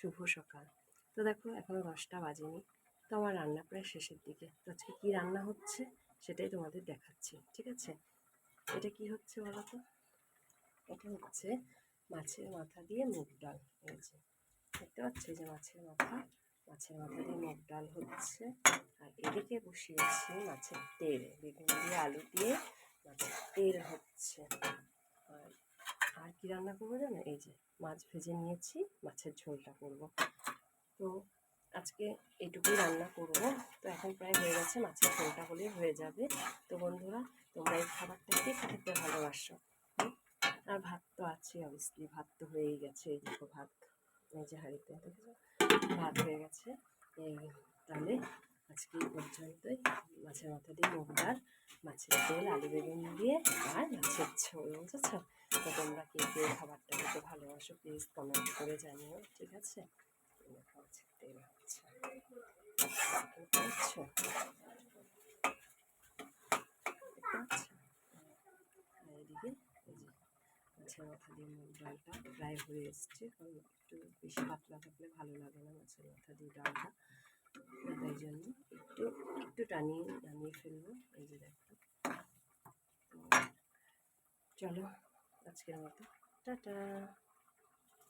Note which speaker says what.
Speaker 1: শুভ সকাল। তো দেখো এখনও দশটা বাজেনি। তো আমার রান্না প্রায় শেষের দিকে। তো আজকে কী রান্না হচ্ছে সেটাই তোমাদের দেখাচ্ছি, ঠিক আছে? এটা কি হচ্ছে বলো তো? এটা হচ্ছে মাছের মাথা দিয়ে মুগ ডাল। হয়েছে দেখতে পাচ্ছি? যে মাছের মাথা মাছের মাথা দিয়ে মুগ ডাল হচ্ছে। আর এদিকে বসিয়েছি মাছের তেল। বেগুন দিয়ে, আলু দিয়ে মাছের তেল হচ্ছে। রান্না করব জানো? এই যে মাছ ভেজে নিয়েছি, মাছের ঝোলটা করব। তো আজকে এইটুকুই রান্না করব। তো এখন প্রায় হয়ে গেছে, মাছের ঝোলটা হলেই হয়ে যাবে। তো বন্ধুরা, তোমরা এই খাবারটা কে খেতে ভালোবাসো। আর ভাত তো আছে অবভিয়াসলি ভাত তো হয়েই গেছে, এই দেখো ভাত। এই যে হাঁড়িতে, দেখেছ? ভাত হয়ে গেছে। এই তাহলে আজকে এই পর্যন্তই। মাছের মাথা দিয়ে মুগ ডাল, মাছের তেল আলু বেগুন দিয়ে, আর মাছের ঝোল, বুঝেছ? তো তোমরা কে কে খাবারটা খেতে ভালোবাসো প্লিজ কমেন্ট করে জানিও, ঠিক আছে? মাছের তেল হচ্ছে? এদিকে মাছের মাথা দিয়ে মুগ ডালটা প্রায় হয়ে এসছে, কারণ একটু বেশি পাতলা থাকলে ভালো লাগে না মাছের মাথা দিয়ে ডালটা। তাই জন্য একটু একটু টানিয়ে নামিয়ে ফেলব, এই যে দেখো। চলো আজকের মতো। টাটা।